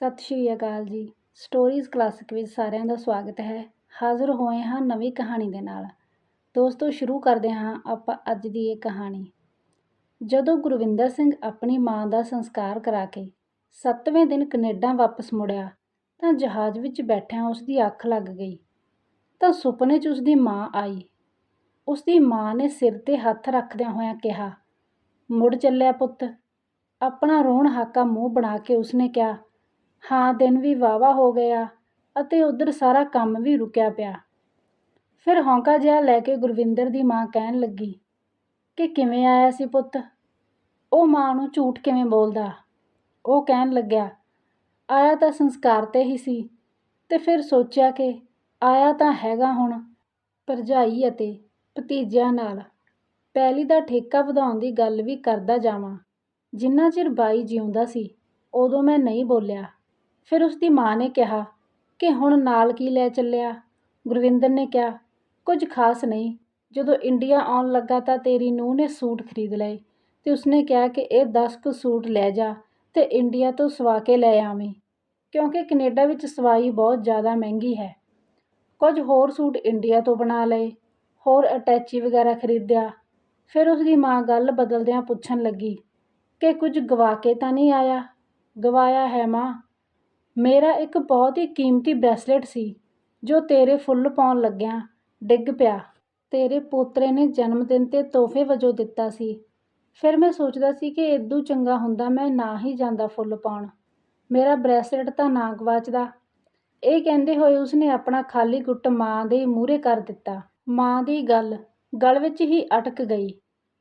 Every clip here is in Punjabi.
ਸਤਿ ਸ਼੍ਰੀ ਅਕਾਲ ਜੀ। ਸਟੋਰੀਜ਼ ਕਲਾਸਿਕ ਵਿੱਚ ਸਾਰਿਆਂ ਦਾ ਸਵਾਗਤ ਹੈ। ਹਾਜ਼ਰ ਹੋਏ ਹਾਂ ਨਵੀਂ ਕਹਾਣੀ ਦੇ ਨਾਲ। ਦੋਸਤੋ, ਸ਼ੁਰੂ ਕਰਦੇ ਹਾਂ ਆਪਾਂ ਅੱਜ ਦੀ ਇਹ ਕਹਾਣੀ। ਜਦੋਂ ਗੁਰਵਿੰਦਰ ਸਿੰਘ ਆਪਣੀ ਮਾਂ ਦਾ ਸੰਸਕਾਰ ਕਰਾ ਕੇ 7ਵੇਂ ਦਿਨ ਕੈਨੇਡਾ ਵਾਪਸ ਮੁੜਿਆ, ਤਾਂ ਜਹਾਜ਼ ਵਿੱਚ ਬੈਠਿਆਂ ਉਸ ਦੀ ਅੱਖ ਲੱਗ ਗਈ। ਤਾਂ ਸੁਪਨੇ 'ਚ ਉਸ ਦੀ ਮਾਂ ਆਈ। ਉਸ ਦੀ ਮਾਂ ਨੇ ਸਿਰ ਤੇ ਹੱਥ ਰੱਖਦਿਆਂ ਹੋਇਆਂ ਕਿਹਾ, ਮੁੜ ਚੱਲਿਆ ਪੁੱਤ। ਆਪਣਾ ਰੋਣ ਹਾਕਾ ਮੂੰਹ ਬਣਾ ਕੇ ਉਸਨੇ ਕਿਹਾ ਹਾਂ, ਦਿਨ ਵੀ ਵਾਹਵਾ ਹੋ ਗਿਆ ਅਤੇ ਉੱਧਰ ਸਾਰਾ ਕੰਮ ਵੀ ਰੁਕਿਆ ਪਿਆ। ਫਿਰ ਹੌਂਕਾ ਜਿਹਾ ਲੈ ਕੇ ਗੁਰਵਿੰਦਰ ਦੀ ਮਾਂ ਕਹਿਣ ਲੱਗੀ, ਕਿ ਕਿਵੇਂ ਆਇਆ ਸੀ ਪੁੱਤ? ਉਹ ਮਾਂ ਨੂੰ ਝੂਠ ਕਿਵੇਂ ਬੋਲਦਾ? ਉਹ ਕਹਿਣ ਲੱਗਿਆ, ਆਇਆ ਤਾਂ ਸੰਸਕਾਰ ਤੇ ਹੀ ਸੀ ਤੇ ਫਿਰ ਸੋਚਿਆ ਕਿ ਆਇਆ ਤਾਂ ਹੈਗਾ ਹੁਣ ਭਰਜਾਈ ਅਤੇ ਭਤੀਜਿਆਂ ਨਾਲ। ਪੈਲੀ ਦਾ ਠੇਕਾ ਵਧਾਉਣ ਦੀ ਗੱਲ ਵੀ ਕਰਦਾ ਜਾਵਾਂ। ਜਿੰਨਾ ਚਿਰ ਬਾਈ ਜਿਉਂਦਾ ਸੀ, ਉਦੋਂ ਮੈਂ ਨਹੀਂ ਬੋਲਿਆ। ਫਿਰ ਉਸ ਦੀ ਮਾਂ ਨੇ ਕਿਹਾ ਕਿ ਹੁਣ ਨਾਲ ਕੀ ਲੈ ਚੱਲਿਆ? ਗੁਰਵਿੰਦਰ ਨੇ ਕਿਹਾ, ਕੁਝ ਖਾਸ ਨਹੀਂ। ਜਦੋਂ ਇੰਡੀਆ ਆਉਣ ਲੱਗਾ ਤਾਂ ਤੇਰੀ ਨੂੰਹ ਨੇ ਸੂਟ ਖਰੀਦ ਲਏ ਤੇ ਉਸਨੇ ਕਿਹਾ ਕਿ ਇਹ 10 ਕੁ ਸੂਟ ਲੈ ਜਾ ਤੇ ਇੰਡੀਆ ਤੋਂ ਸਵਾ ਕੇ ਲੈ ਆਵੀਂ, ਕਿਉਂਕਿ ਕੈਨੇਡਾ ਵਿੱਚ ਸਵਾਈ ਬਹੁਤ ਜ਼ਿਆਦਾ ਮਹਿੰਗੀ ਹੈ। ਕੁਝ ਹੋਰ ਸੂਟ ਇੰਡੀਆ ਤੋਂ ਬਣਾ ਲਏ, ਹੋਰ ਅਟੈਚੀ ਵਗੈਰਾ ਖਰੀਦਿਆ। ਫਿਰ ਉਸ ਦੀ ਮਾਂ ਗੱਲ ਬਦਲਦਿਆਂ ਪੁੱਛਣ ਲੱਗੀ, ਕਿ ਕੁਝ ਗਵਾ ਕੇ ਤਾਂ ਨਹੀਂ ਆਇਆ? ਗਵਾਇਆ ਹੈ ਮਾਂ। ਮੇਰਾ ਇੱਕ ਬਹੁਤ ਹੀ ਕੀਮਤੀ ਬ੍ਰੈਸਲੇਟ ਸੀ, ਜੋ ਤੇਰੇ ਫੁੱਲ ਪਾਉਣ ਲੱਗਿਆਂ ਡਿੱਗ ਪਿਆ। ਤੇਰੇ ਪੋਤਰੇ ਨੇ ਜਨਮ ਦਿਨ 'ਤੇ ਤੋਹਫੇ ਵਜੋਂ ਦਿੱਤਾ ਸੀ। ਫਿਰ ਮੈਂ ਸੋਚਦਾ ਸੀ ਕਿ ਇਦੋਂ ਚੰਗਾ ਹੁੰਦਾ ਮੈਂ ਨਾ ਹੀ ਜਾਂਦਾ ਫੁੱਲ ਪਾਉਣ। ਮੇਰਾ ਬ੍ਰੈਸਲੇਟ ਤਾਂ ਨਾ ਗਵਾਚਦਾ। ਇਹ ਕਹਿੰਦੇ ਹੋਏ ਉਸਨੇ ਆਪਣਾ ਖਾਲੀ ਗੁੱਟ ਮਾਂ ਦੇ ਮੂਹਰੇ ਕਰ ਦਿੱਤਾ। ਮਾਂ ਦੀ ਗੱਲ ਗਲ ਵਿੱਚ ਹੀ ਅਟਕ ਗਈ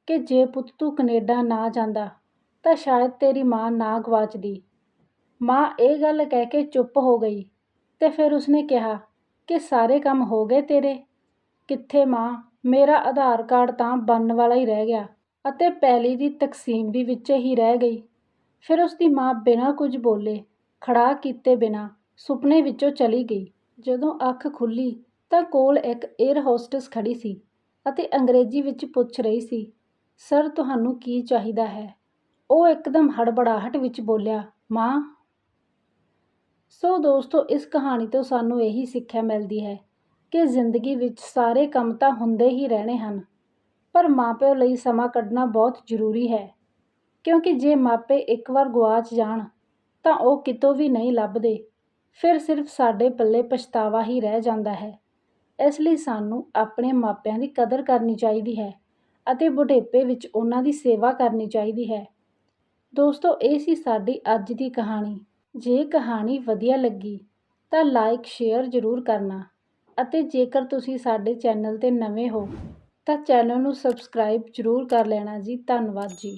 ਕਿ ਜੇ ਪੁੱਤ ਤੂੰ ਕਨੇਡਾ ਨਾ ਜਾਂਦਾ, ਤਾਂ ਸ਼ਾਇਦ ਤੇਰੀ ਮਾਂ ਨਾ ਗਵਾਚਦੀ। ਮਾਂ ਇਹ ਗੱਲ ਕਹਿ ਕੇ ਚੁੱਪ ਹੋ ਗਈ ਤੇ ਫਿਰ ਉਸਨੇ ਕਿਹਾ ਕਿ ਸਾਰੇ ਕੰਮ ਹੋ ਗਏ ਤੇਰੇ। ਕਿੱਥੇ ਮਾਂ? ਮੇਰਾ ਆਧਾਰ ਕਾਰਡ ਤਾਂ ਬਣਨ ਵਾਲਾ ਹੀ ਰਹਿ ਗਿਆ ਅਤੇ ਪੈਲੀ ਦੀ ਤਕਸੀਮ ਵੀ ਵਿੱਚ ਹੀ ਰਹਿ ਗਈ। ਫਿਰ ਉਸ ਦੀ ਮਾਂ ਬਿਨਾਂ ਕੁਝ ਬੋਲੇ ਖੜਾ ਕੀਤੇ ਬਿਨਾਂ ਸੁਪਨੇ ਵਿੱਚੋਂ ਚਲੀ ਗਈ। ਜਦੋਂ ਅੱਖ ਖੁੱਲੀ ਤਾਂ ਕੋਲ ਇੱਕ 에ਅਰ ਹੋਸਟਸ ਖੜੀ ਸੀ ਅਤੇ ਅੰਗਰੇਜ਼ੀ ਵਿੱਚ ਪੁੱਛ ਰਹੀ ਸੀ, ਸਰ, ਤੁਹਾਨੂੰ ਕੀ ਚਾਹੀਦਾ ਹੈ? ਉਹ ਇੱਕਦਮ ਹੜਬੜਾਹਟ ਵਿੱਚ ਬੋਲਿਆ, ਮਾਂ ਸੋ ਦੋਸਤੋ, ਇਸ ਕਹਾਣੀ ਤੋਂ ਸਾਨੂੰ ਇਹੀ ਸਿੱਖਿਆ ਮਿਲਦੀ ਹੈ ਕਿ ਜ਼ਿੰਦਗੀ ਵਿੱਚ ਸਾਰੇ ਕੰਮ ਤਾਂ ਹੁੰਦੇ ਹੀ ਰਹਿਣੇ ਹਨ, ਪਰ ਮਾਪਿਓ ਲਈ ਸਮਾਂ ਕੱਢਣਾ ਬਹੁਤ ਜ਼ਰੂਰੀ ਹੈ। ਕਿਉਂਕਿ ਜੇ ਮਾਪੇ ਇੱਕ ਵਾਰ ਗਵਾਚ ਜਾਣ, ਤਾਂ ਉਹ ਕਿਤੋਂ ਵੀ ਨਹੀਂ ਲੱਭਦੇ। ਫਿਰ ਸਿਰਫ ਸਾਡੇ ਪੱਲੇ ਪਛਤਾਵਾ ਹੀ ਰਹਿ ਜਾਂਦਾ ਹੈ। ਇਸ ਲਈ ਸਾਨੂੰ ਆਪਣੇ ਮਾਪਿਆਂ ਦੀ ਕਦਰ ਕਰਨੀ ਚਾਹੀਦੀ ਹੈ ਅਤੇ ਬੁਢੇਪੇ ਵਿੱਚ ਉਹਨਾਂ ਦੀ ਸੇਵਾ ਕਰਨੀ ਚਾਹੀਦੀ ਹੈ। ਦੋਸਤੋ, ਇਹ ਸੀ ਸਾਡੀ ਅੱਜ ਦੀ ਕਹਾਣੀ। ਜੇ ਕਹਾਣੀ ਵਧੀਆ ਲੱਗੀ, ਤਾਂ ਲਾਈਕ ਸ਼ੇਅਰ ਜ਼ਰੂਰ ਕਰਨਾ ਅਤੇ ਜੇਕਰ ਤੁਸੀਂ ਸਾਡੇ ਚੈਨਲ ਤੇ ਨਵੇਂ ਹੋ, ਤਾਂ ਚੈਨਲ ਨੂੰ ਸਬਸਕ੍ਰਾਈਬ ਜ਼ਰੂਰ ਕਰ ਲੈਣਾ ਜੀ। ਧੰਨਵਾਦ ਜੀ।